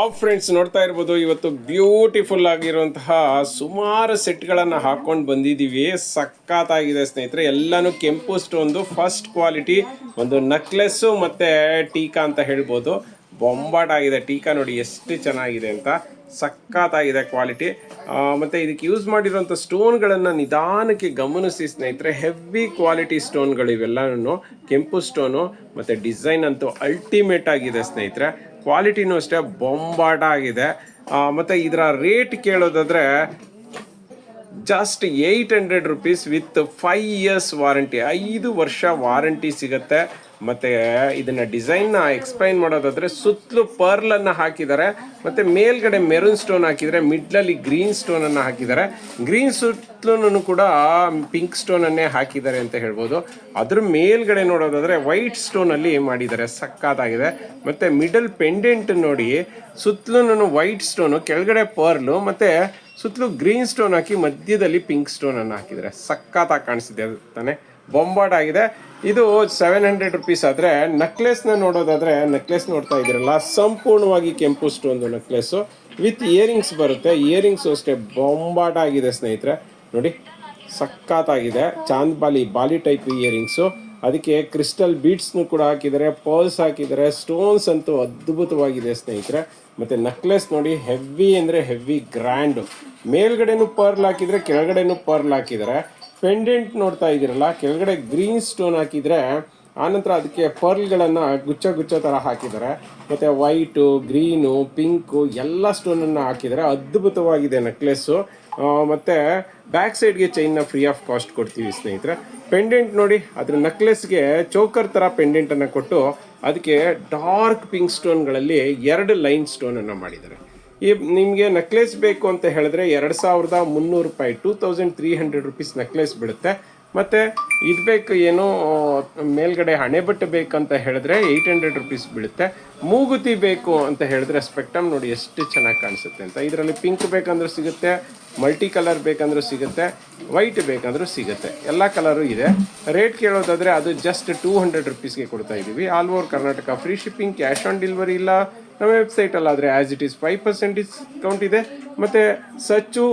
Of friends ನೋಡ್ತಾ ಇರ್ಬೋದು. ಇವತ್ತು ಬ್ಯೂಟಿಫುಲ್ ಆಗಿರುವಂತಹ ಸುಮಾರು ಸೆಟ್ಗಳನ್ನು ಹಾಕ್ಕೊಂಡು ಬಂದಿದ್ದೀವಿ. ಸಖತ್ತಾಗಿದೆ ಸ್ನೇಹಿತರೆ. ಎಲ್ಲಾನು ಕೆಂಪು ಸ್ಟೋನ್ದು ಫಸ್ಟ್ ಕ್ವಾಲಿಟಿ ಒಂದು ನಕ್ಲೆಸ್ಸು ಮತ್ತು ಟೀಕಾ ಅಂತ ಹೇಳ್ಬೋದು. ಬೊಂಬಾಟ್ ಆಗಿದೆ ಟೀಕಾ ನೋಡಿ ಎಷ್ಟು ಚೆನ್ನಾಗಿದೆ ಅಂತ. ಸಖತ್ತಾಗಿದೆ ಕ್ವಾಲಿಟಿ ಮತ್ತು ಇದಕ್ಕೆ ಯೂಸ್ ಮಾಡಿರುವಂಥ ಸ್ಟೋನ್ಗಳನ್ನು ನಿಧಾನಕ್ಕೆ ಗಮನಿಸಿ ಸ್ನೇಹಿತರೆ. ಹೆವಿ ಕ್ವಾಲಿಟಿ ಸ್ಟೋನ್ಗಳು ಇವೆಲ್ಲನೂ ಕೆಂಪು ಸ್ಟೋನು ಮತ್ತು ಡಿಸೈನ್ ಅಂತೂ ಅಲ್ಟಿಮೇಟ್ ಆಗಿದೆ ಸ್ನೇಹಿತರೆ. ಕ್ವಾಲಿಟಿನೂ ಅಷ್ಟೇ ಬೊಂಬಾಟ ಆಗಿದೆ ಮತ್ತು ಇದರ rate ಕೇಳೋದಾದರೆ just eight hundred rupees with five years warranty ಐದು ವರ್ಷ ವಾರಂಟಿ ಸಿಗುತ್ತೆ. ಮತ್ತೆ ಇದನ್ನ ಡಿಸೈನ್ನ ಎಕ್ಸ್ಪ್ಲೈನ್ ಮಾಡೋದಾದ್ರೆ ಸುತ್ತಲೂ ಪರ್ಲನ್ನು ಹಾಕಿದ್ದಾರೆ. ಮತ್ತೆ ಮೇಲ್ಗಡೆ ಮೆರೂನ್ ಸ್ಟೋನ್ ಹಾಕಿದರೆ ಮಿಡ್ಲಲ್ಲಿ ಗ್ರೀನ್ ಸ್ಟೋನ್ ಅನ್ನ ಹಾಕಿದ್ದಾರೆ. ಗ್ರೀನ್ ಸುತ್ತಲೂ ಕೂಡ ಪಿಂಕ್ ಸ್ಟೋನ್ ಅನ್ನೇ ಹಾಕಿದ್ದಾರೆ ಅಂತ ಹೇಳ್ಬೋದು. ಅದ್ರ ಮೇಲ್ಗಡೆ ನೋಡೋದಾದ್ರೆ ವೈಟ್ ಸ್ಟೋನ್ ಅಲ್ಲಿ ಮಾಡಿದ್ದಾರೆ. ಸಕ್ಕತ್ತಾಗಿದೆ. ಮತ್ತೆ ಮಿಡಲ್ ಪೆಂಡೆಂಟ್ ನೋಡಿ ಸುತ್ತಲೂ ವೈಟ್ ಸ್ಟೋನು ಕೆಳಗಡೆ ಪರ್ಲು ಮತ್ತೆ ಸುತ್ತಲೂ ಗ್ರೀನ್ ಸ್ಟೋನ್ ಹಾಕಿ ಮಧ್ಯದಲ್ಲಿ ಪಿಂಕ್ ಸ್ಟೋನ್ ಅನ್ನು ಹಾಕಿದ್ದಾರೆ. ಸಕ್ಕತ್ತಾಗಿ ಕಾಣಿಸಿದೆ ತಾನೆ. ಬೊಂಬಾಟ್ ಆಗಿದೆ. ಇದು ಸೆವೆನ್ ಹಂಡ್ರೆಡ್ ರುಪೀಸ್ ಆದರೆ ನೆಕ್ಲೆಸ್ನ ನೋಡೋದಾದರೆ ನೆಕ್ಲೆಸ್ ನೋಡ್ತಾ ಇದ್ದೀರಲ್ಲ, ಸಂಪೂರ್ಣವಾಗಿ ಕೆಂಪು ಸ್ಟೋನ್ದು ನೆಕ್ಲೆಸ್ಸು ವಿತ್ ಇಯರಿಂಗ್ಸ್ ಬರುತ್ತೆ. ಇಯರಿಂಗ್ಸು ಅಷ್ಟೇ ಬೊಂಬಾಟ ಆಗಿದೆ ಸ್ನೇಹಿತರೆ. ನೋಡಿ, ಸಖತ್ತಾಗಿದೆ. ಚಾಂದ್ ಬಾಲಿ ಬಾಲಿ ಟೈಪ್ ಇಯರಿಂಗ್ಸು ಅದಕ್ಕೆ ಕ್ರಿಸ್ಟಲ್ ಬೀಡ್ಸ್ನು ಕೂಡ ಹಾಕಿದರೆ ಪರ್ಲ್ಸ್ ಹಾಕಿದ್ದಾರೆ ಸ್ಟೋನ್ಸ್ ಅಂತೂ ಅದ್ಭುತವಾಗಿದೆ ಸ್ನೇಹಿತರೆ. ಮತ್ತು ನಕ್ಲೆಸ್ ನೋಡಿ ಹೆವಿ ಅಂದರೆ ಹೆವಿ ಗ್ರ್ಯಾಂಡು ಮೇಲ್ಗಡೆನೂ ಪರ್ಲ್ ಹಾಕಿದರೆ, ಕೆಳಗಡೆನೂ ಪರ್ಲ್ ಹಾಕಿದ್ದಾರೆ. ಪೆಂಡೆಂಟ್ ನೋಡ್ತಾ ಇದ್ದೀರಲ್ಲ, ಕೆಳಗಡೆ ಗ್ರೀನ್ ಸ್ಟೋನ್ ಹಾಕಿದರೆ ಆನಂತರ ಅದಕ್ಕೆ ಪರ್ಲ್ಗಳನ್ನು ಗುಚ್ಚ ಗುಚ್ಚ ಥರ ಹಾಕಿದ್ದಾರೆ. ಮತ್ತು ವೈಟು, ಗ್ರೀನು, ಪಿಂಕು ಎಲ್ಲ ಸ್ಟೋನನ್ನು ಹಾಕಿದ್ದಾರೆ. ಅದ್ಭುತವಾಗಿದೆ ನೆಕ್ಲೆಸ್ಸು ಮತ್ತು ಬ್ಯಾಕ್ ಸೈಡ್ಗೆ ಚೈನ್ನ ಫ್ರೀ ಆಫ್ ಕಾಸ್ಟ್ ಕೊಡ್ತೀವಿ ಸ್ನೇಹಿತರೆ. ಪೆಂಡೆಂಟ್ ನೋಡಿ, ಅದರ ನೆಕ್ಲೆಸ್ಗೆ ಚೋಕರ್ ಥರ ಪೆಂಡೆಂಟನ್ನು ಕೊಟ್ಟು, ಅದಕ್ಕೆ ಡಾರ್ಕ್ ಪಿಂಕ್ ಸ್ಟೋನ್ಗಳಲ್ಲಿ ಎರಡು ಲೈನ್ ಸ್ಟೋನನ್ನು ಮಾಡಿದ್ದಾರೆ. ಈ ನಿಮಗೆ ನೆಕ್ಲೆಸ್ ಬೇಕು ಅಂತ ಹೇಳಿದ್ರೆ ಎರಡು ಸಾವಿರದ ಮುನ್ನೂರು ರೂಪಾಯಿ two thousand three hundred rupees necklace ಬೀಳುತ್ತೆ ಮತ್ತು ಇದು ಬೇಕು ಏನೋ ಮೇಲ್ಗಡೆ ಹಣೆ ಬಟ್ಟೆ ಬೇಕಂತ ಹೇಳಿದ್ರೆ ಏಯ್ಟ್ ಹಂಡ್ರೆಡ್ ರುಪೀಸ್ ಬೀಳುತ್ತೆ ಮೂಗುತಿ ಬೇಕು ಅಂತ ಹೇಳಿದ್ರೆ ಸ್ಪೆಕ್ಟಮ್ ನೋಡಿ ಎಷ್ಟು ಚೆನ್ನಾಗಿ ಕಾಣಿಸುತ್ತೆ ಅಂತ. ಇದರಲ್ಲಿ ಪಿಂಕ್ ಬೇಕಂದ್ರೆ ಸಿಗುತ್ತೆ ಮಲ್ಟಿ ಕಲರ್ ಬೇಕಂದ್ರೂ ಸಿಗುತ್ತೆ ವೈಟ್ ಬೇಕಂದ್ರೂ ಸಿಗುತ್ತೆ. ಎಲ್ಲ ಕಲರು ಇದೆ. ರೇಟ್ ಕೇಳೋದಾದರೆ ಅದು ಜಸ್ಟ್ ಟೂ ಹಂಡ್ರೆಡ್ ರುಪೀಸ್ಗೆ ಕೊಡ್ತಾ ಇದ್ದೀವಿ all over Karnataka free shipping cash on delivery ಇಲ್ಲ. ನಮ್ಮ ವೆಬ್ಸೈಟಲ್ಲಿ ಆದರೆ as it is five percent discount ಇದೆ. ಮತ್ತು ಸಚ್ಚು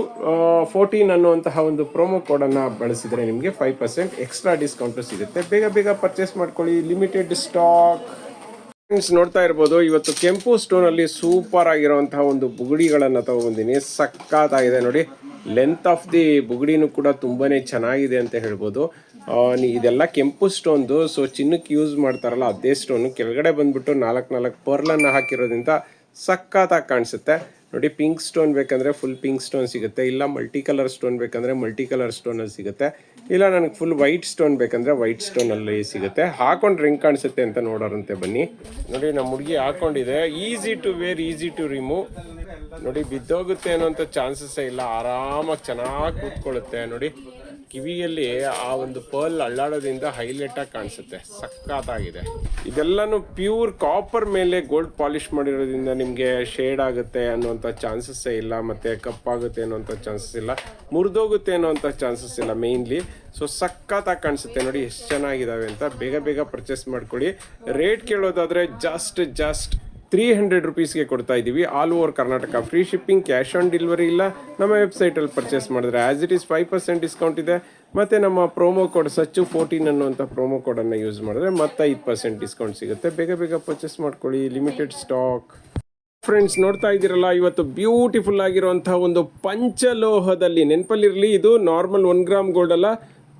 ಫೋರ್ಟೀನ್ ಅನ್ನುವಂತಹ ಒಂದು ಪ್ರೊಮೋ ಕೋಡನ್ನು ಬಳಸಿದರೆ ನಿಮಗೆ ಫೈವ್ ಪರ್ಸೆಂಟ್ ಎಕ್ಸ್ಟ್ರಾ ಡಿಸ್ಕೌಂಟು ಸಿಗುತ್ತೆ. ಬೇಗ ಬೇಗ ಪರ್ಚೇಸ್ ಮಾಡ್ಕೊಳ್ಳಿ. ಲಿಮಿಟೆಡ್ ಸ್ಟಾಕ್ ಫ್ರೆಂಡ್ಸ್ ನೋಡ್ತಾ ಇರ್ಬೋದು, ಇವತ್ತು ಕೆಂಪು ಸ್ಟೋನಲ್ಲಿ ಸೂಪರ್ ಆಗಿರುವಂತಹ ಒಂದು ಬುಗುಡಿಗಳನ್ನು ತಗೊಂಡ್ಬಂದಿನಿ ಸಕ್ಕತ್ತಾಗಿದೆ ನೋಡಿ. ಲೆಂತ್ ಆಫ್ ದಿ ಬುಗುಡಿನೂ ಕೂಡ ತುಂಬಾ ಚೆನ್ನಾಗಿದೆ ಅಂತ ಹೇಳ್ಬೋದು. ಇದೆಲ್ಲ ಕೆಂಪು ಸ್ಟೋನ್ದು ಸೊ ಚಿನ್ನಕ್ಕೆ ಯೂಸ್ ಮಾಡ್ತಾರಲ್ಲ, ಅದೇ ಸ್ಟೋನು ಕೆಳಗಡೆ ಬಂದ್ಬಿಟ್ಟು ನಾಲ್ಕು ನಾಲ್ಕು ಪರ್ಲನ್ನು ಹಾಕಿರೋದ್ರಿಂದ ಸಕ್ಕತ್ತಾಗಿ ಕಾಣಿಸುತ್ತೆ. ನೋಡಿ ಪಿಂಕ್ ಸ್ಟೋನ್ ಬೇಕಂದ್ರೆ ಫುಲ್ ಪಿಂಕ್ ಸ್ಟೋನ್ ಸಿಗುತ್ತೆ, ಇಲ್ಲ ಮಲ್ಟಿ ಕಲರ್ ಸ್ಟೋನ್ ಬೇಕಂದ್ರೆ ಮಲ್ಟಿ ಕಲರ್ ಸ್ಟೋನಲ್ಲಿ ಸಿಗುತ್ತೆ, ಇಲ್ಲ ನನಗೆ ಫುಲ್ ವೈಟ್ ಸ್ಟೋನ್ ಬೇಕಂದ್ರೆ ವೈಟ್ ಸ್ಟೋನಲ್ಲಿ ಸಿಗುತ್ತೆ. ಹಾಕೊಂಡು ರಿಂಗ್ ಕಾಣಿಸುತ್ತೆ ಅಂತ ನೋಡೋರಂತೆ ಬನ್ನಿ. ನೋಡಿ ನಮ್ಮ ಹುಡುಗಿ ಹಾಕೊಂಡಿದೆ easy to wear easy to remove ನೋಡಿ, ಬಿದ್ದೋಗುತ್ತೆ ಅನ್ನೋಂಥ ಚಾನ್ಸಸ್ಸೇ ಇಲ್ಲ, ಆರಾಮಾಗಿ ಚೆನ್ನಾಗಿ ಕೂತ್ಕೊಳ್ಳುತ್ತೆ, ನೋಡಿ. ಕಿವಿಯಲ್ಲಿ ಆ ಒಂದು ಪರ್ಲ್ ಅಳ್ಳಾಡೋದ್ರಿಂದ ಹೈಲೈಟ್ ಆಗಿ ಕಾಣಿಸುತ್ತೆ. ಸಖತ್ತಾಗಿದೆ. ಇದೆಲ್ಲಾನು ಪ್ಯೂರ್ ಕಾಪರ್ ಮೇಲೆ ಗೋಲ್ಡ್ ಪಾಲಿಶ್ ಮಾಡಿರೋದ್ರಿಂದ ನಿಮಗೆ ಶೇಡ್ ಆಗುತ್ತೆ ಅನ್ನುವಂಥ ಚಾನ್ಸಸ್ಸೇ ಇಲ್ಲ, ಮತ್ತೆ ಕಪ್ಪಾಗುತ್ತೆ ಅನ್ನೋಂಥ ಚಾನ್ಸಸ್ ಇಲ್ಲ, ಮುರಿದೋಗುತ್ತೆ ಅನ್ನೋಂಥ ಚಾನ್ಸಸ್ ಇಲ್ಲ ಮೇಯ್ನ್ಲಿ ಸೊ ಸಖತ್ತಾಗಿ ಕಾಣಿಸುತ್ತೆ ನೋಡಿ, ಎಷ್ಟು ಚೆನ್ನಾಗಿದ್ದಾವೆ ಅಂತ. ಬೇಗ ಬೇಗ ಪರ್ಚೇಸ್ ಮಾಡ್ಕೊಳ್ಳಿ. ರೇಟ್ ಕೇಳೋದಾದ್ರೆ ಜಸ್ಟ್ ಜಸ್ಟ್ ತ್ರೀ ಹಂಡ್ರೆಡ್ ರುಪೀಸ್ಗೆ ಕೊಡ್ತಾ ಇದ್ದೀವಿ all over Karnataka free shipping cash on delivery ಇಲ್ಲ. ನಮ್ಮ ವೆಬ್ಸೈಟಲ್ಲಿ ಪರ್ಚೇಸ್ ಮಾಡಿದ್ರೆ as it is five percent discount ಇದೆ. ಮತ್ತು ನಮ್ಮ ಪ್ರೋಮೋ ಕೋಡ್ ಸಚ್ಚು ಫೋರ್ಟೀನ್ ಅನ್ನುವಂಥ ಪ್ರೋಮೋ ಕೋಡನ್ನು ಯೂಸ್ ಮಾಡಿದ್ರೆ ಮತ್ತೆ ಐದು ಪರ್ಸೆಂಟ್ ಡಿಸ್ಕೌಂಟ್ ಸಿಗುತ್ತೆ. ಬೇಗ ಬೇಗ ಪರ್ಚೇಸ್ ಮಾಡ್ಕೊಳ್ಳಿ. ಲಿಮಿಟೆಡ್ ಸ್ಟಾಕ್ ಫ್ರೆಂಡ್ಸ್ ನೋಡ್ತಾ ಇದ್ದೀರಲ್ಲ, ಇವತ್ತು ಬ್ಯೂಟಿಫುಲ್ ಆಗಿರುವಂಥ ಒಂದು ಪಂಚಲೋಹದಲ್ಲಿ ನೆನಪಲ್ಲಿರಲಿ, ಇದು ನಾರ್ಮಲ್ ಒನ್ ಗ್ರಾಮ್ ಗೋಲ್ಡ್ ಅಲ್ಲ.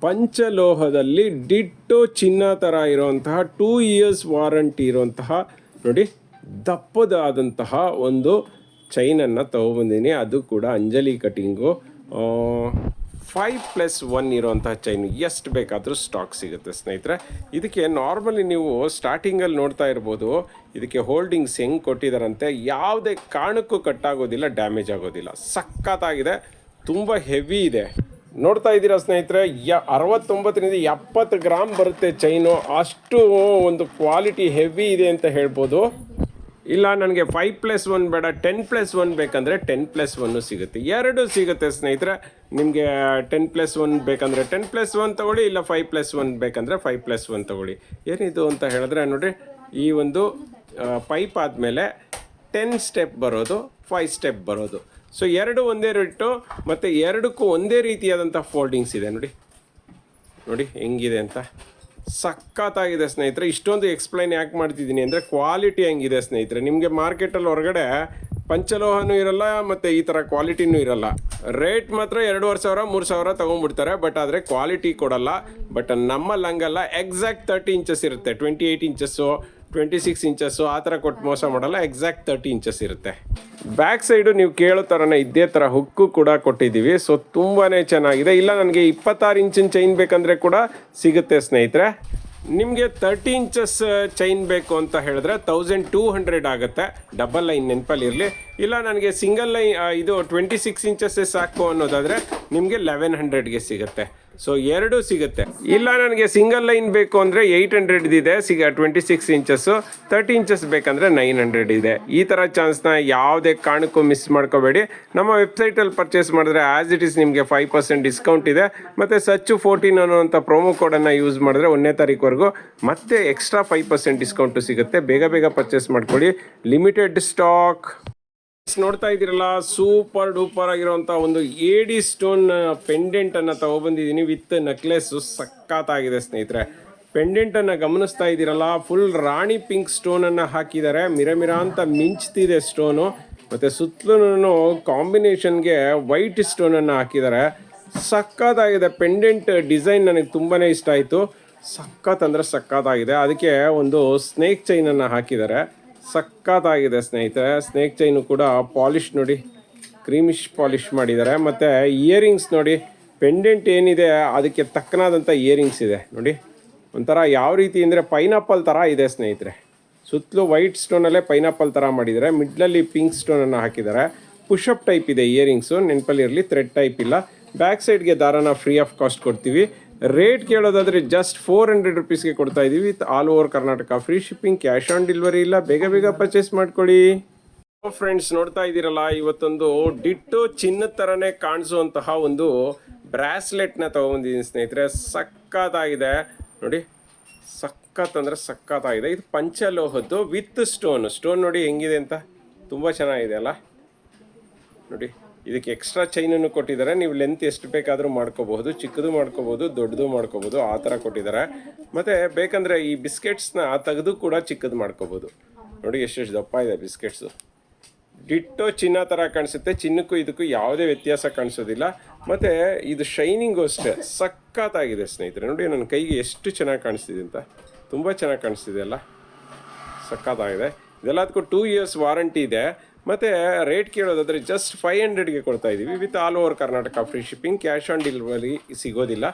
ಪಂಚಲೋಹದಲ್ಲಿ ಡಿಟ್ಟು ಚಿನ್ನ ಥರ ಇರುವಂತಹ ಟೂ ಇಯರ್ಸ್ ವಾರಂಟಿ ಇರುವಂತಹ, ನೋಡಿ ದಪ್ಪದಾದಂತಹ ಒಂದು ಚೈನನ್ನು ತಗೊಬಂದೀನಿ ಅದು ಕೂಡ Anjali cutting. Five plus one ಇರುವಂತಹ ಚೈನ್ ಎಷ್ಟು ಬೇಕಾದರೂ ಸ್ಟಾಕ್ ಸಿಗುತ್ತೆ ಸ್ನೇಹಿತರೆ. ಇದಕ್ಕೆ ನಾರ್ಮಲಿ ನೀವು ಸ್ಟಾರ್ಟಿಂಗಲ್ಲಿ ನೋಡ್ತಾ ಇರ್ಬೋದು. ಇದಕ್ಕೆ ಹೋಲ್ಡಿಂಗ್ಸ್ ಹೆಂಗೆ ಕೊಟ್ಟಿದ್ದಾರಂತೆ ಯಾವುದೇ ಕಾರಣಕ್ಕೂ ಕಟ್ಟಾಗೋದಿಲ್ಲ ಡ್ಯಾಮೇಜ್ ಆಗೋದಿಲ್ಲ. ಸಖತ್ತಾಗಿದೆ. ತುಂಬ ಹೆವಿ ಇದೆ. ನೋಡ್ತಾ ಇದ್ದೀರಾ ಸ್ನೇಹಿತರೆ, ಯ, ಅರವತ್ತೊಂಬತ್ತರಿಂದ ಎಪ್ಪತ್ತು ಗ್ರಾಮ್ ಬರುತ್ತೆ ಚೈನು ಅಷ್ಟು ಒಂದು ಕ್ವಾಲಿಟಿ ಹೆವಿ ಇದೆ ಅಂತ ಹೇಳ್ಬೋದು. ಇಲ್ಲ, ನನಗೆ ಫೈವ್ ಪ್ಲಸ್ ಒನ್ ಬೇಡ ಟೆನ್ ಪ್ಲಸ್ ಒನ್ ಬೇಕಂದರೆ ಟೆನ್ ಪ್ಲಸ್ ಒನ್ನು ಸಿಗುತ್ತೆ. ಎರಡು ಸಿಗುತ್ತೆ ಸ್ನೇಹಿತರೆ, ನಿಮಗೆ ಟೆನ್ ಪ್ಲಸ್ ಒನ್ ಬೇಕಂದರೆ ಟೆನ್ ಪ್ಲಸ್ ಒನ್ ತೊಗೊಳ್ಳಿ, ಇಲ್ಲ ಫೈವ್ ಪ್ಲಸ್ ಒನ್ ಬೇಕಂದರೆ ಫೈವ್ ಪ್ಲಸ್ ಒನ್ ತೊಗೊಳ್ಳಿ. ಏನಿದು ಅಂತ ಹೇಳಿದ್ರೆ ನೋಡಿರಿ, ಈ ಒಂದು ಪೈಪ್ ಆದಮೇಲೆ ಟೆನ್ ಸ್ಟೆಪ್ ಬರೋದು ಫೈವ್ ಸ್ಟೆಪ್ ಬರೋದು. ಸೊ ಎರಡು ಒಂದೇ ರೇಟು ಮತ್ತು ಎರಡಕ್ಕೂ ಒಂದೇ ರೀತಿಯಾದಂಥ ಫೋಲ್ಡಿಂಗ್ಸ್ ಇದೆ, ನೋಡಿ. ನೋಡಿ, ಹೆಂಗಿದೆ ಅಂತ. ಸಖತ್ತಾಗಿದೆ ಸ್ನೇಹಿತರೆ. ಇಷ್ಟೊಂದು ಎಕ್ಸ್ಪ್ಲೈನ್ ಯಾಕೆ ಮಾಡ್ತಿದ್ದೀನಿ ಅಂದರೆ ಕ್ವಾಲಿಟಿ ಹಂಗಿದೆ ಸ್ನೇಹಿತರೆ. ನಿಮಗೆ ಮಾರ್ಕೆಟಲ್ಲಿ ಹೊರಗಡೆ ಪಂಚಲೋಹನೂ ಇರಲ್ಲ ಮತ್ತು ಈ ಥರ ಕ್ವಾಲಿಟಿನೂ ಇರಲ್ಲ. ರೇಟ್ ಮಾತ್ರ ಎರಡೂವರೆ ಸಾವಿರ, ಮೂರು ಸಾವಿರ ತೊಗೊಂಡ್ಬಿಡ್ತಾರೆ ಬಟ್ ಆದರೆ ಕ್ವಾಲಿಟಿ ಕೊಡಲ್ಲ. ಬಟ್ ನಮ್ಮಲ್ಲಿ ಹಂಗಲ್ಲ ಎಕ್ಸಾಕ್ಟ್ ತರ್ಟಿ ಇಂಚಸ್ ಇರುತ್ತೆ twenty eight inches twenty six inches ಆ ಥರ ಕೊಟ್ಟು ಮೋಸ ಮಾಡಲ್ಲ ಎಕ್ಸಾಕ್ಟ್ ತರ್ಟಿ ಇಂಚಸ್ ಇರುತ್ತೆ. ಬ್ಯಾಕ್ ಸೈಡು ನೀವು ಕೇಳೋ ಥರನೇ ಇದೇ ಥರ ಹುಕ್ಕು ಕೂಡ ಕೊಟ್ಟಿದ್ದೀವಿ. ಸೊ ತುಂಬಾ ಚೆನ್ನಾಗಿದೆ. ಇಲ್ಲ, ನನಗೆ ಇಪ್ಪತ್ತಾರು ಇಂಚಿನ ಚೈನ್ ಬೇಕಂದರೆ ಕೂಡ ಸಿಗುತ್ತೆ ಸ್ನೇಹಿತರೆ. ನಿಮಗೆ ತರ್ಟಿ ಇಂಚಸ್ ಚೈನ್ ಬೇಕು ಅಂತ ಹೇಳಿದ್ರೆ ತೌಸಂಡ್ ಟೂ ಹಂಡ್ರೆಡ್ ಆಗುತ್ತೆ. ಡಬಲ್ ಲೈನ್ ನೆನಪಲ್ಲಿ ಇರಲಿ. ಇಲ್ಲ, ನನಗೆ ಸಿಂಗಲ್ ಲೈನ್ ಇದು ಟ್ವೆಂಟಿ ಸಿಕ್ಸ್ ಇಂಚಸ್ಸೇ ಸಾಕು ಅನ್ನೋದಾದರೆ ನಿಮಗೆ ಲೆವೆನ್ ಹಂಡ್ರೆಡ್ಗೆ ಸಿಗುತ್ತೆ. ಸೊ ಎರಡು ಸಿಗುತ್ತೆ. ಇಲ್ಲ, ನನಗೆ ಸಿಂಗಲ್ ಲೈನ್ ಬೇಕು ಅಂದರೆ ಏಯ್ಟ್ ಹಂಡ್ರೆಡ್ ಇದೆ. ಸಿಗ twenty six inches thirty inches ಬೇಕಂದರೆ ನೈನ್ ಹಂಡ್ರೆಡ್ ಇದೆ. ಈ ಥರ ಚಾನ್ಸ್ನ ಯಾವುದೇ ಕಾರಣಕ್ಕೂ ಮಿಸ್ ಮಾಡ್ಕೋಬೇಡಿ. ನಮ್ಮ ವೆಬ್ಸೈಟಲ್ಲಿ ಪರ್ಚೇಸ್ ಮಾಡಿದ್ರೆ ಆ್ಯಸ್ ಇಟ್ ಈಸ್ ನಿಮಗೆ ಫೈವ್ ಪರ್ಸೆಂಟ್ ಡಿಸ್ಕೌಂಟ್ ಇದೆ. ಮತ್ತು ಸಚ್ಚು ಫೋರ್ಟೀನ್ ಅನ್ನೋಂಥ ಪ್ರೋಮೋ ಕೋಡನ್ನು ಯೂಸ್ ಮಾಡಿದ್ರೆ ಒಂದನೇ ತಾರೀಕುವರೆಗೂ ಮತ್ತೆ ಎಕ್ಸ್ಟ್ರಾ ಫೈವ್ ಪರ್ಸೆಂಟ್ ಡಿಸ್ಕೌಂಟು ಸಿಗುತ್ತೆ. ಬೇಗ ಬೇಗ ಪರ್ಚೇಸ್ ಮಾಡ್ಕೊಳ್ಳಿ. ಲಿಮಿಟೆಡ್ ಸ್ಟಾಕ್ ನೋಡ್ತಾ ಇದ್ದೀರಲ್ಲ ಸೂಪರ್ ಡೂಪರ್ ಆಗಿರುವಂಥ ಒಂದು ಏಡಿ ಸ್ಟೋನ್ ಪೆಂಡೆಂಟ್ ಅನ್ನ ತಗೊಬಂದಿದ್ದೀನಿ ವಿತ್ ನೆಕ್ಲೆಸ್ ಸಖತ್ತಾಗಿದೆ ಸ್ನೇಹಿತರೆ. ಪೆಂಡೆಂಟ್ ಅನ್ನ ಗಮನಿಸ್ತಾ ಇದ್ದೀರಲ್ಲ ಫುಲ್ ರಾಣಿ ಪಿಂಕ್ ಸ್ಟೋನ್ ಅನ್ನ ಹಾಕಿದ್ದಾರೆ. ಮಿರ ಅಂತ ಮಿಂಚ್ತಿದೆ ಸ್ಟೋನು ಮತ್ತೆ ಸುತ್ತಲೂ ಕಾಂಬಿನೇಷನ್ಗೆ ವೈಟ್ ಸ್ಟೋನ್ ಅನ್ನ ಹಾಕಿದ್ದಾರೆ. ಸಕ್ಕತ್ತಾಗಿದೆ ಪೆಂಡೆಂಟ್ ಡಿಸೈನ್ ನನಗೆ ತುಂಬಾನೇ ಇಷ್ಟ ಆಯಿತು. ಸಖತ್ ಅಂದ್ರೆ ಸಖತ್ತಾಗಿದೆ. ಅದಕ್ಕೆ ಒಂದು ಸ್ನೇಕ್ ಚೈನ್ ಅನ್ನ ಹಾಕಿದ್ದಾರೆ. ಸಖತ್ತಾಗಿದೆ ಸ್ನೇಹಿತರೆ. ಸ್ನೇಕ್ ಚೈನು ಕೂಡ ಪಾಲಿಶ್ ನೋಡಿ, ಕ್ರೀಮಿಶ್ ಪಾಲಿಶ್ ಮಾಡಿದ್ದಾರೆ. ಮತ್ತು ಇಯರಿಂಗ್ಸ್ ನೋಡಿ, ಪೆಂಡೆಂಟ್ ಏನಿದೆ, ಅದಕ್ಕೆ ತಕ್ಕನಾದಂಥ ಇಯರಿಂಗ್ಸ್ ಇದೆ ನೋಡಿ. ಒಂಥರ ಯಾವ ರೀತಿ ಅಂದರೆ ಪೈನಾಪಲ್ ಥರ ಇದೆ ಸ್ನೇಹಿತರೆ. ಸುತ್ತಲೂ ವೈಟ್ ಸ್ಟೋನಲ್ಲೇ ಪೈನಾಪಲ್ ಥರ ಮಾಡಿದ್ದಾರೆ. ಮಿಡ್ಲಲ್ಲಿ ಪಿಂಕ್ ಸ್ಟೋನನ್ನು ಹಾಕಿದ್ದಾರೆ. ಪುಷಪ್ ಟೈಪ್ ಇದೆ ಇಯರಿಂಗ್ಸು ನೆನಪಲ್ಲಿರಲಿ ಥ್ರೆಡ್ ಟೈಪ್ ಇಲ್ಲ. ಬ್ಯಾಕ್ ಸೈಡ್ಗೆ ದಾರನ ಫ್ರೀ ಆಫ್ ಕಾಸ್ಟ್ ಕೊಡ್ತೀವಿ. ರೇಟ್ ಕೇಳೋದಾದ್ರೆ ಜಸ್ಟ್ ಫೋರ್ ಹಂಡ್ರೆಡ್ ರುಪೀಸ್ಗೆ ಕೊಡ್ತಾ ಇದೀವಿ. With all over Karnataka free shipping cash on delivery ಇಲ್ಲ. ಬೇಗ ಬೇಗ ಪರ್ಚೇಸ್ ಮಾಡ್ಕೊಳ್ಳಿ. ಫ್ರೆಂಡ್ಸ್ ನೋಡ್ತಾ ಇದ್ದೀರಲ್ಲ, ಇವತ್ತೊಂದು ಡಿಟ್ಟು ಚಿನ್ನದ ಥರನೇ ಕಾಣಿಸುವಂತಹ ಒಂದು ಬ್ರಾಸ್ಲೆಟ್ನ ತಗೊಂಡಿದ್ದೀನಿ ಸ್ನೇಹಿತರೆ. ಸಕ್ಕತ್ತಾಗಿದೆ ನೋಡಿ, ಸಖತ್ ಅಂದರೆ ಸಖತ್ತಾಗಿದೆ. ಇದು ಪಂಚಲೋಹದ್ದು ವಿತ್ ಸ್ಟೋನ್ ಸ್ಟೋನ್ ನೋಡಿ ಹೆಂಗಿದೆ ಅಂತ? ತುಂಬ ಚೆನ್ನಾಗಿದೆ ಅಲ್ಲ? ನೋಡಿ. ಇದಕ್ಕೆ ಎಕ್ಸ್ಟ್ರಾ ಚೈನನ್ನು ಕೊಟ್ಟಿದ್ದಾರೆ. ನೀವು ಲೆಂತ್ ಎಷ್ಟು ಬೇಕಾದರೂ ಮಾಡ್ಕೋಬಹುದು, ಚಿಕ್ಕದು ಮಾಡ್ಕೋಬಹುದು, ದೊಡ್ಡದು ಮಾಡ್ಕೋಬಹುದು, ಆ ಥರ ಕೊಟ್ಟಿದ್ದಾರೆ. ಮತ್ತೆ ಬೇಕಂದ್ರೆ ಈ ಬಿಸ್ಕೆಟ್ಸ್ನ ತೆಗೆದು ಕೂಡ ಚಿಕ್ಕದು ಮಾಡ್ಕೋಬಹುದು. ನೋಡಿ ಎಷ್ಟೆಷ್ಟು ದಪ್ಪ ಇದೆ ಬಿಸ್ಕೆಟ್ಸು ಡಿಟ್ಟೋ ಚಿನ್ನ ಥರ ಕಾಣಿಸುತ್ತೆ, ಚಿನ್ನಕ್ಕೂ ಇದಕ್ಕೂ ಯಾವುದೇ ವ್ಯತ್ಯಾಸ ಕಾಣಿಸೋದಿಲ್ಲ. ಮತ್ತು ಇದು ಶೈನಿಂಗು ಅಷ್ಟೇ, ಸಖತ್ತಾಗಿದೆ ಸ್ನೇಹಿತರೆ. ನೋಡಿ ನನ್ನ ಕೈಗೆ ಎಷ್ಟು ಚೆನ್ನಾಗಿ ಕಾಣಿಸ್ತಿದೆ ಅಂತ. ತುಂಬ ಚೆನ್ನಾಗಿ ಕಾಣಿಸ್ತಿದೆ ಅಲ್ಲ. ಸಖತ್ತಾಗಿದೆ. ಇದೆಲ್ಲದಕ್ಕೂ ಟೂ ಇಯರ್ಸ್ ವಾರಂಟಿ ಇದೆ. ಮತ್ತು ರೇಟ್ ಕೇಳೋದಾದರೆ ಜಸ್ಟ್ ಫೈವ್ ಹಂಡ್ರೆಡ್ಗೆ ಕೊಡ್ತಾ ಇದ್ದೀವಿ with all over Karnataka free shipping cash on delivery ಸಿಗೋದಿಲ್ಲ.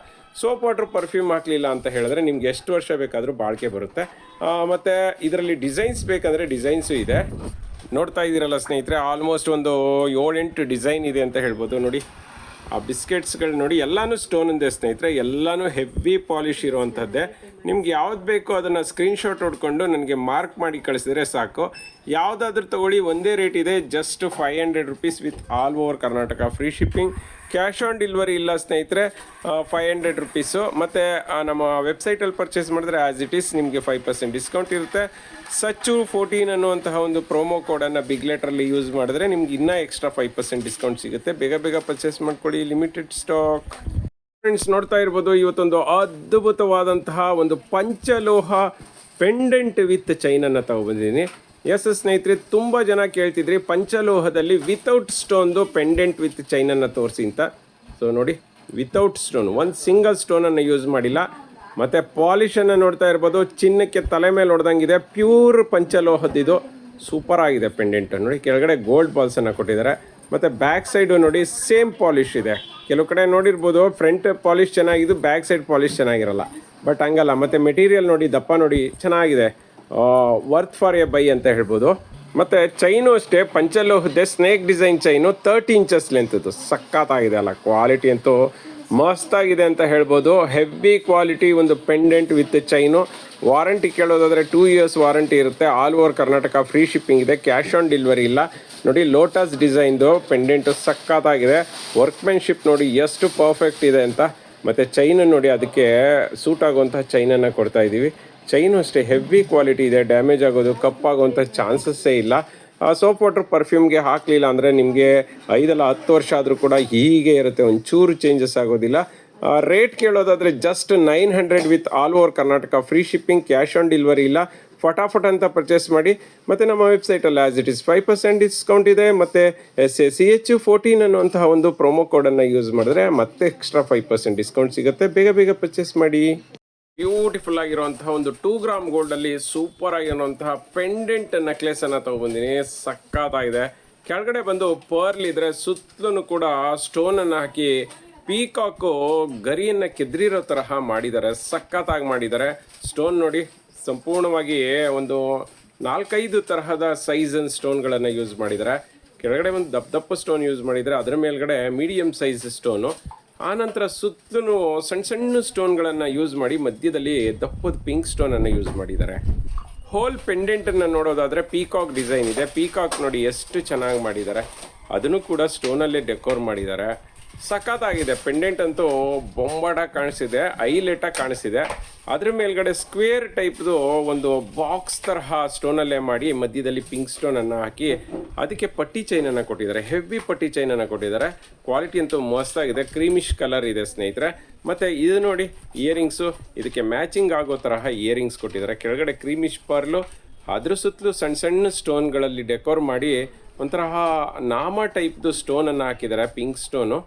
ಸೋಪ್ ವಾಟರ್ ಪರ್ಫ್ಯೂಮ್ ಹಾಕಲಿಲ್ಲ ಅಂತ ಹೇಳಿದ್ರೆ ನಿಮ್ಗೆ ಎಷ್ಟು ವರ್ಷ ಬೇಕಾದರೂ ಬಾಳಿಕೆ ಬರುತ್ತೆ. ಮತ್ತು ಇದರಲ್ಲಿ ಡಿಸೈನ್ಸ್ ಬೇಕಂದರೆ ಡಿಸೈನ್ಸು ಇದೆ. ನೋಡ್ತಾ ಇದ್ದೀರಲ್ಲ ಸ್ನೇಹಿತರೆ ಆಲ್ಮೋಸ್ಟ್ ಒಂದು ಏಳೆಂಟು ಡಿಸೈನ್ ಇದೆ ಅಂತ ಹೇಳ್ಬೋದು. ನೋಡಿ ಆ ಬಿಸ್ಕೆಟ್ಸ್ಗಳು ನೋಡಿ ಎಲ್ಲಾನು ಸ್ಟೋನ್ ಇದೆ ಸ್ನೇಹಿತರೆ, ಎಲ್ಲಾನು ಹೆವಿ ಪಾಲಿಶ್ ಇರುವಂಥದ್ದೇ. ನಿಮ್ಗೆ ಯಾವ್ದು ಬೇಕೋ ಅದನ್ನು ಸ್ಕ್ರೀನ್ಶಾಟ್ ಹೊಡ್ಕೊಂಡು ನನಗೆ ಮಾರ್ಕ್ ಮಾಡಿ ಕಳಿಸಿದ್ರೆ ಸಾಕು. ಯಾವುದಾದ್ರೂ ತಗೊಳ್ಳಿ, ಒಂದೇ ರೇಟ್ ಇದೆ just five hundred rupees with all over Karnataka free shipping cash on delivery ಇಲ್ಲ ಸ್ನೇಹಿತರೆ ಫೈವ್ ಹಂಡ್ರೆಡ್ ರುಪೀಸು ಮತ್ತು ನಮ್ಮ ವೆಬ್ಸೈಟಲ್ಲಿ ಪರ್ಚೇಸ್ ಮಾಡಿದ್ರೆ ಆ್ಯಸ್ ಇಟ್ ಈಸ್ ನಿಮಗೆ ಫೈವ್ ಪರ್ಸೆಂಟ್ ಡಿಸ್ಕೌಂಟ್ ಇರುತ್ತೆ. ಸಚ್ಚು ಫೋರ್ಟೀನ್ ಅನ್ನುವಂತಹ ಒಂದು ಪ್ರೋಮೋ ಕೋಡನ್ನು ಬಿಗ್ ಲೆಟ್ರಲ್ಲಿ ಯೂಸ್ ಮಾಡಿದ್ರೆ ನಿಮ್ಗೆ ಇನ್ನೂ ಎಕ್ಸ್ಟ್ರಾ ಫೈವ್ ಪರ್ಸೆಂಟ್ ಡಿಸ್ಕೌಂಟ್ ಸಿಗುತ್ತೆ. ಬೇಗ ಬೇಗ ಪರ್ಚೇಸ್ ಮಾಡ್ಕೊಳ್ಳಿ ಲಿಮಿಟೆಡ್ ಸ್ಟಾಕ್ ಫ್ರೆಂಡ್ಸ್ ನೋಡ್ತಾ ಇರ್ಬೋದು, ಇವತ್ತೊಂದು ಅದ್ಭುತವಾದಂತಹ ಒಂದು ಪಂಚಲೋಹ ಪೆಂಡೆಂಟ್ ವಿತ್ ಚೈನನ್ನು ತಗೊಬಂದಿದ್ದೀನಿ ಎಸ್ ಸ್ನೇಹಿತರೆ, ತುಂಬ ಜನ ಕೇಳ್ತಿದ್ರಿ, ಪಂಚಲೋಹದಲ್ಲಿ ವಿತೌಟ್ ಸ್ಟೋನ್ದು ಪೆಂಡೆಂಟ್ ವಿತ್ ಚೈನನ್ನು ತೋರಿಸಿ ಅಂತ. ಸೊ ನೋಡಿ ವಿತೌಟ್ ಸ್ಟೋನ್ ಒಂದು ಸಿಂಗಲ್ ಸ್ಟೋನನ್ನು ಯೂಸ್ ಮಾಡಿಲ್ಲ. ಮತ್ತು ಪಾಲಿಶನ್ನು ನೋಡ್ತಾ ಇರ್ಬೋದು, ಚಿನ್ನಕ್ಕೆ ತಲೆ ಮೇಲೆ ಹೊಡೆದಂಗಿದೆ ಪ್ಯೂರ್ ಪಂಚಲೋಹದಿದು ಸೂಪರ್ ಆಗಿದೆ ಪೆಂಡೆಂಟ್ ನೋಡಿ, ಕೆಳಗಡೆ ಗೋಲ್ಡ್ ಬಾಲ್ಸನ್ನು ಕೊಟ್ಟಿದ್ದಾರೆ. ಮತ್ತು ಬ್ಯಾಕ್ ಸೈಡು ನೋಡಿ ಸೇಮ್ ಪಾಲಿಶ್ ಇದೆ. ಕೆಲವು ಕಡೆ ನೋಡಿರ್ಬೋದು ಫ್ರಂಟ್ ಪಾಲಿಶ್ ಚೆನ್ನಾಗಿದ್ದು ಬ್ಯಾಕ್ ಸೈಡ್ ಪಾಲಿಶ್ ಚೆನ್ನಾಗಿರಲ್ಲ. ಬಟ್ ಹಂಗಲ್ಲ. ಮತ್ತು ಮೆಟೀರಿಯಲ್ ನೋಡಿ, ದಪ್ಪ ನೋಡಿ, ಚೆನ್ನಾಗಿದೆ. ವರ್ತ್ ಫಾರ್ ಎ ಬೈ ಅಂತ ಹೇಳ್ಬೋದು. ಮತ್ತು ಚೈನು ಅಷ್ಟೇ ಪಂಚಲೋಹದ್ದೆ snake design chain thirty inches ಲೆಂತದ್ದು ಸಖತ್ತಾಗಿದೆ ಅಲ್ಲ ಕ್ವಾಲಿಟಿ ಅಂತೂ ಮಸ್ತಾಗಿದೆ ಅಂತ ಹೇಳ್ಬೋದು. ಹೆವಿ ಕ್ವಾಲಿಟಿ ಒಂದು ಪೆಂಡೆಂಟ್ ವಿತ್ ಚೈನು ವಾರಂಟಿ ಕೇಳೋದಾದರೆ ಟೂ ಇಯರ್ಸ್ ವಾರಂಟಿ ಇರುತ್ತೆ. All over Karnataka free shipping ಇದೆ. ಕ್ಯಾಶ್ ಆನ್ ಡೆಲಿವರಿ ಇಲ್ಲ. ನೋಡಿ ಲೋಟಸ್ ಡಿಸೈನ್ದು ಪೆಂಡೆಂಟು ಸಕ್ಕತ್ತಾಗಿದೆ ವರ್ಕ್ಮೆನ್ಶಿಪ್ ನೋಡಿ ಎಷ್ಟು ಪರ್ಫೆಕ್ಟ್ ಇದೆ ಅಂತ. ಮತ್ತು ಚೈನ್ ನೋಡಿ, ಅದಕ್ಕೆ ಸೂಟ್ ಆಗುವಂತಹ ಚೈನನ್ನು ಕೊಡ್ತಾ ಇದ್ದೀವಿ ಚೈನು ಅಷ್ಟೇ ಹೆವಿ ಕ್ವಾಲಿಟಿ ಇದೆ ಡ್ಯಾಮೇಜ್ ಆಗೋದು ಕಪ್ಪಾಗುವಂಥ ಚಾನ್ಸಸ್ಸೇ ಇಲ್ಲ. ಸೋಪ್ ವಾಟರ್ ಪರ್ಫ್ಯೂಮ್ಗೆ ಹಾಕಲಿಲ್ಲ ಅಂದರೆ ನಿಮಗೆ ಐದಲ್ಲ ಹತ್ತು ವರ್ಷ ಆದರೂ ಕೂಡ ಹೀಗೆ ಇರುತ್ತೆ, ಒಂಚೂರು ಚೇಂಜಸ್ ಆಗೋದಿಲ್ಲ. Rate ಕೇಳೋದಾದರೆ just nine hundred with all over Karnataka free shipping cash on delivery ಇಲ್ಲ. ಫಟಾಫಟ್ ಅಂತ ಪರ್ಚೇಸ್ ಮಾಡಿ. ಮತ್ತು ನಮ್ಮ ವೆಬ್ಸೈಟಲ್ಲಿ as it is five percent discount ಇದೆ. ಮತ್ತು S A C H fourteen ಅನ್ನುವಂತಹ ಒಂದು ಪ್ರೊಮೋ ಕೋಡನ್ನು ಯೂಸ್ ಮಾಡಿದ್ರೆ ಮತ್ತೆ ಎಕ್ಸ್ಟ್ರಾ ಫೈವ್ ಪರ್ಸೆಂಟ್ ಡಿಸ್ಕೌಂಟ್ ಸಿಗುತ್ತೆ. ಬೇಗ ಬೇಗ ಪರ್ಚೇಸ್ ಮಾಡಿ. ಬ್ಯೂಟಿಫುಲ್ ಆಗಿರುವಂತಹ ಒಂದು ಟೂ ಗ್ರಾಮ್ ಗೋಲ್ಡ್ ಅಲ್ಲಿ ಸೂಪರ್ ಆಗಿರುವಂತಹ ಪೆಂಡೆಂಟ್ ನೆಕ್ಲೆಸ್ ಅನ್ನ ತಗೊಬಂದಿನಿ ಸಕ್ಕತ್ತಾಗಿದೆ. ಕೆಳಗಡೆ ಬಂದು ಪರ್ಲ್ ಇದ್ರೆ ಸುತ್ತಲೂ ಕೂಡ ಸ್ಟೋನ್ ಅನ್ನ ಹಾಕಿ ಪೀಕಾಕು ಗರಿಯನ್ನ ಕೆದ್ರಿರೋ ತರಹ ಮಾಡಿದ್ದಾರೆ. ಸಕ್ಕತ್ತಾಗಿ ಮಾಡಿದ್ದಾರೆ. ಸ್ಟೋನ್ ನೋಡಿ, ಸಂಪೂರ್ಣವಾಗಿ ಒಂದು ನಾಲ್ಕೈದು ತರಹದ ಸೈಜ್ ಅಂಡ್ ಸ್ಟೋನ್ಗಳನ್ನು ಯೂಸ್ ಮಾಡಿದ್ದಾರೆ. ಕೆಳಗಡೆ ಒಂದು ದಪ್ಪ ದಪ್ಪ ಸ್ಟೋನ್ ಯೂಸ್ ಮಾಡಿದ್ದಾರೆ ಅದರ ಮೇಲ್ಗಡೆ ಮೀಡಿಯಂ ಸೈಜ್ ಸ್ಟೋನು ಆನಂತರ ಸುತ್ತಲೂ ಸಣ್ಣ ಸಣ್ಣ ಸ್ಟೋನ್ಗಳನ್ನು ಯೂಸ್ ಮಾಡಿ ಮಧ್ಯದಲ್ಲಿ ದಪ್ಪದ ಪಿಂಕ್ ಸ್ಟೋನನ್ನು ಯೂಸ್ ಮಾಡಿದ್ದಾರೆ. ಹೋಲ್ ಪೆಂಡೆಂಟನ್ನು ನೋಡೋದಾದರೆ ಪೀಕಾಕ್ ಡಿಸೈನ್ ಇದೆ. ಪೀಕಾಕ್ ನೋಡಿ ಎಷ್ಟು ಚೆನ್ನಾಗಿ ಮಾಡಿದ್ದಾರೆ. ಅದನ್ನು ಕೂಡ ಸ್ಟೋನಲ್ಲೇ ಡೆಕೋರ್ ಮಾಡಿದ್ದಾರೆ. ಸಖತ್ತಾಗಿದೆ. ಪೆಂಡೆಂಟ್ ಅಂತೂ ಬೊಂಬಾಟ ಕಾಣಿಸಿದೆ ಐಲೆಟಾಗಿ ಕಾಣಿಸಿದೆ ಅದ್ರ ಮೇಲ್ಗಡೆ ಸ್ಕ್ವೇರ್ ಟೈಪ್ದು ಒಂದು ಬಾಕ್ಸ್ ತರಹ ಸ್ಟೋನಲ್ಲೇ ಮಾಡಿ ಮಧ್ಯದಲ್ಲಿ ಪಿಂಕ್ ಸ್ಟೋನನ್ನು ಹಾಕಿ ಅದಕ್ಕೆ ಪಟ್ಟಿ ಚೈನನ್ನು ಕೊಟ್ಟಿದ್ದಾರೆ. ಹೆವಿ ಪಟ್ಟಿ ಚೈನನ್ನು ಕೊಟ್ಟಿದ್ದಾರೆ. ಕ್ವಾಲಿಟಿ ಅಂತೂ ಮಸ್ತಾಗಿದೆ. ಕ್ರೀಮಿಶ್ ಕಲರ್ ಇದೆ ಸ್ನೇಹಿತರೆ. ಮತ್ತು ಇದು ನೋಡಿ ಇಯರಿಂಗ್ಸು ಇದಕ್ಕೆ ಮ್ಯಾಚಿಂಗ್ ಆಗೋ ತರಹ ಇಯರಿಂಗ್ಸ್ ಕೊಟ್ಟಿದ್ದಾರೆ. ಕೆಳಗಡೆ ಕ್ರೀಮಿಶ್ ಪರ್ಲು ಅದ್ರ ಸುತ್ತಲೂ ಸಣ್ಣ ಸಣ್ಣ ಸ್ಟೋನ್ಗಳಲ್ಲಿ ಡೆಕೋರ್ ಮಾಡಿ ಒಂಥರ ನಾಮ ಟೈಪ್ದು ಸ್ಟೋನನ್ನು ಹಾಕಿದ್ದಾರೆ ಪಿಂಕ್ ಸ್ಟೋನು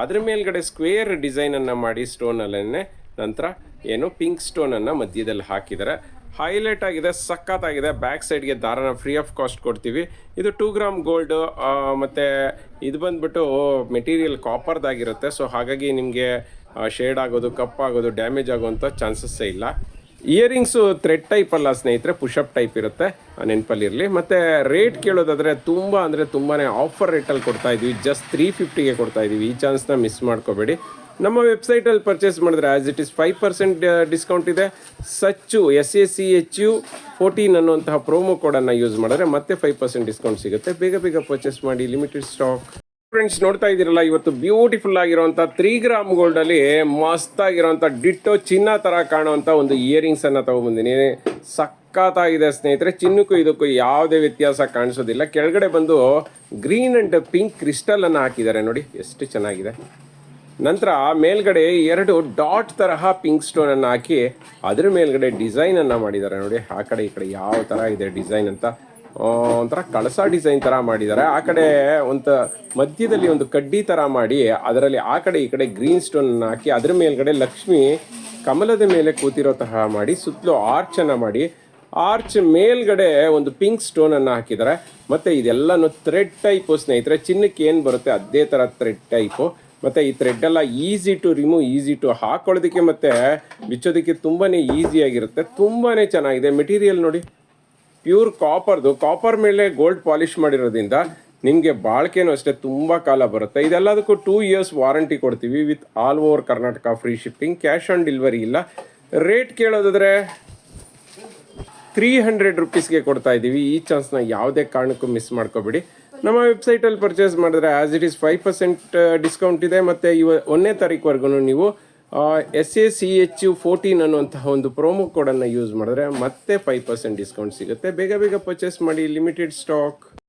ಅದ್ರ ಮೇಲ್ಗಡೆ ಸ್ಕ್ವೇರ್ ಡಿಸೈನನ್ನು ಮಾಡಿ ಸ್ಟೋನಲ್ಲೇ ನಂತರ ಏನು ಪಿಂಕ್ ಸ್ಟೋನನ್ನು ಮಧ್ಯದಲ್ಲಿ ಹಾಕಿದ್ದಾರೆ ಹೈಲೈಟ್ ಆಗಿದೆ, ಸಖತ್ತಾಗಿದೆ. ಬ್ಯಾಕ್ ಸೈಡ್ಗೆ ದಾರನ ಫ್ರೀ ಆಫ್ ಕಾಸ್ಟ್ ಕೊಡ್ತೀವಿ. ಇದು ಟೂ ಗ್ರಾಮ್ ಗೋಲ್ಡ್ ಮತ್ತು ಇದು ಬಂದ್ಬಿಟ್ಟು ಮೆಟೀರಿಯಲ್ ಕಾಪರ್ದಾಗಿರುತ್ತೆ ಸೊ ಹಾಗಾಗಿ ನಿಮಗೆ ಶೇಡ್ ಆಗೋದು ಕಪ್ ಆಗೋದು ಡ್ಯಾಮೇಜ್ ಆಗೋವಂಥ ಚಾನ್ಸಸ್ಸೇ ಇಲ್ಲ. ಇಯರಿಂಗ್ಸು ಥ್ರೆಡ್ ಟೈಪ್ ಅಲ್ಲ ಸ್ನೇಹಿತರೆ ಪುಷಪ್ ಟೈಪ್ ಇರುತ್ತೆ ನೆನಪಲ್ಲಿರಲಿ ಮತ್ತು ರೇಟ್ ಕೇಳೋದಾದರೆ ತುಂಬ ಅಂದರೆ ತುಂಬಾ ಆಫರ್ ರೇಟಲ್ಲಿ ಕೊಡ್ತಾ ಇದ್ವಿ. ಜಸ್ಟ್ ತ್ರೀ ಫಿಫ್ಟಿಗೆ ಕೊಡ್ತಾ ಇದ್ದೀವಿ ಈ ಚಾನ್ಸ್ನ ಮಿಸ್ ಮಾಡ್ಕೋಬೇಡಿ. ನಮ್ಮ ವೆಬ್ಸೈಟಲ್ಲಿ ಪರ್ಚೇಸ್ ಮಾಡಿದ್ರೆ as it is five percent discount ಇದೆ. Sachu S A C H U fourteen ಅನ್ನುವಂತಹ ಪ್ರೋಮೋ ಕೋಡನ್ನು ಯೂಸ್ ಮಾಡಿದ್ರೆ ಮತ್ತೆ ಫೈವ್ ಪರ್ಸೆಂಟ್ ಡಿಸ್ಕೌಂಟ್ ಸಿಗುತ್ತೆ. ಬೇಗ ಬೇಗ ಪರ್ಚೇಸ್ ಮಾಡಿ ಲಿಮಿಟೆಡ್ ಸ್ಟಾಕ್ ಫ್ರೆಂಡ್ಸ್ ನೋಡ್ತಾ ಇದ್ದೀರಲ್ಲ, ಇವತ್ತು ಬ್ಯೂಟಿಫುಲ್ ಆಗಿರುವಂತ ತ್ರೀ ಗ್ರಾಮ್ ಗೋಲ್ಡ್ ಅಲ್ಲಿ ಮಸ್ತ್ ಆಗಿರುವಂತ ಡಿಟ್ಟೋ ಚಿನ್ನ ತರ ಕಾಣುವಂತ ಒಂದು ಇಯರಿಂಗ್ಸ್ ಅನ್ನ ತಗೊಂಡ್ಬಂದಿನಿ ಸಖತ್ತಾಗಿದೆ ಸ್ನೇಹಿತರೆ, ಚಿನ್ನಕ್ಕೂ ಇದಕ್ಕೂ ಯಾವುದೇ ವ್ಯತ್ಯಾಸ ಕಾಣಿಸೋದಿಲ್ಲ. ಕೆಳಗಡೆ ಬಂದು ಗ್ರೀನ್ ಅಂಡ್ ಪಿಂಕ್ ಕ್ರಿಸ್ಟಲ್ ಅನ್ನ ಹಾಕಿದ್ದಾರೆ ನೋಡಿ, ಎಷ್ಟು ಚೆನ್ನಾಗಿದೆ. ನಂತರ ಮೇಲ್ಗಡೆ ಎರಡು ಡಾಟ್ ತರಹ ಪಿಂಕ್ ಸ್ಟೋನ್ ಅನ್ನು ಹಾಕಿ ಅದ್ರ ಮೇಲ್ಗಡೆ ಡಿಸೈನ್ ಅನ್ನ ಮಾಡಿದ್ದಾರೆ ನೋಡಿ, ಆ ಕಡೆ ಈ ಕಡೆ ಯಾವ ತರ ಇದೆ ಡಿಸೈನ್ ಅಂತ. ಒಂಥರ ಕಳಸ ಡಿಸೈನ್ ತರ ಮಾಡಿದ್ದಾರೆ. ಆ ಕಡೆ ಒಂತ ಮಧ್ಯದಲ್ಲಿ ಒಂದು ಕಡ್ಡಿ ತರ ಮಾಡಿ, ಅದರಲ್ಲಿ ಆ ಕಡೆ ಈ ಕಡೆ ಗ್ರೀನ್ ಸ್ಟೋನ್ ಹಾಕಿ, ಅದ್ರ ಮೇಲ್ಗಡೆ ಲಕ್ಷ್ಮಿ ಕಮಲದ ಮೇಲೆ ಕೂತಿರೋ ತರಹ ಮಾಡಿ, ಸುತ್ತಲೂ ಆರ್ಚ್ ಅನ್ನ ಮಾಡಿ, ಆರ್ಚ್ ಮೇಲ್ಗಡೆ ಒಂದು ಪಿಂಕ್ ಸ್ಟೋನ್ ಅನ್ನ ಹಾಕಿದ್ದಾರೆ. ಮತ್ತೆ ಇದೆಲ್ಲಾನು ಥ್ರೆಡ್ ಟೈಪ್ ಸ್ನೇಹಿತರೆ, ಚಿನ್ನಕ್ಕೆ ಏನು ಬರುತ್ತೆ ಅದೇ ತರ ಥ್ರೆಡ್ ಟೈಪು. ಮತ್ತೆ ಈ ಥ್ರೆಡ್ ಎಲ್ಲ easy to remove, easy to ಹಾಕೊಳ್ಳೋದಕ್ಕೆ ಮತ್ತೆ ಬಿಚ್ಚೋದಕ್ಕೆ ತುಂಬಾನೇ ಈಸಿ ಆಗಿರುತ್ತೆ ತುಂಬಾನೇ ಚೆನ್ನಾಗಿದೆ. ಮೆಟೀರಿಯಲ್ ನೋಡಿ. ಪ್ಯೂರ್ ಕಾಪರ್ದು, ಕಾಪರ್ ಮೇಲೆ ಗೋಲ್ಡ್ ಪಾಲಿಷ್ ಮಾಡಿರೋದ್ರಿಂದ ನಿಮಗೆ ಬಾಳ್ಕೆನೂ ಅಷ್ಟೇ ತುಂಬ ಕಾಲ ಬರುತ್ತೆ. ಇದೆಲ್ಲದಕ್ಕೂ ಟೂ ಇಯರ್ಸ್ ವಾರಂಟಿ ಕೊಡ್ತೀವಿ with all over Karnataka free shipping cash on delivery ಇಲ್ಲ. ರೇಟ್ ಕೇಳೋದಾದರೆ ತ್ರೀ ಹಂಡ್ರೆಡ್ ರುಪೀಸ್ಗೆ ಕೊಡ್ತಾ ಇದ್ದೀವಿ. ಈ ಚಾನ್ಸ್ನ ಯಾವುದೇ ಕಾರಣಕ್ಕೂ ಮಿಸ್ ಮಾಡ್ಕೋಬೇಡಿ. ನಮ್ಮ ವೆಬ್ಸೈಟಲ್ಲಿ ಪರ್ಚೇಸ್ ಮಾಡಿದ್ರೆ as it is five percent discount ಇದೆ. ಮತ್ತು ಇವ ಒಂದನೇ ತಾರೀಕುವರೆಗೂ ನೀವು S A C H U fourteen ಅನ್ನುವಂತಹ ಒಂದು ಪ್ರೋಮೋ ಕೋಡನ್ನು ಯೂಸ್ ಮಾಡಿದ್ರೆ ಮತ್ತೆ ಫೈವ್ ಪರ್ಸೆಂಟ್ ಡಿಸ್ಕೌಂಟ್ ಸಿಗುತ್ತೆ. ಬೇಗ ಬೇಗ ಪರ್ಚೇಸ್ ಮಾಡಿ ಲಿಮಿಟೆಡ್ ಸ್ಟಾಕ್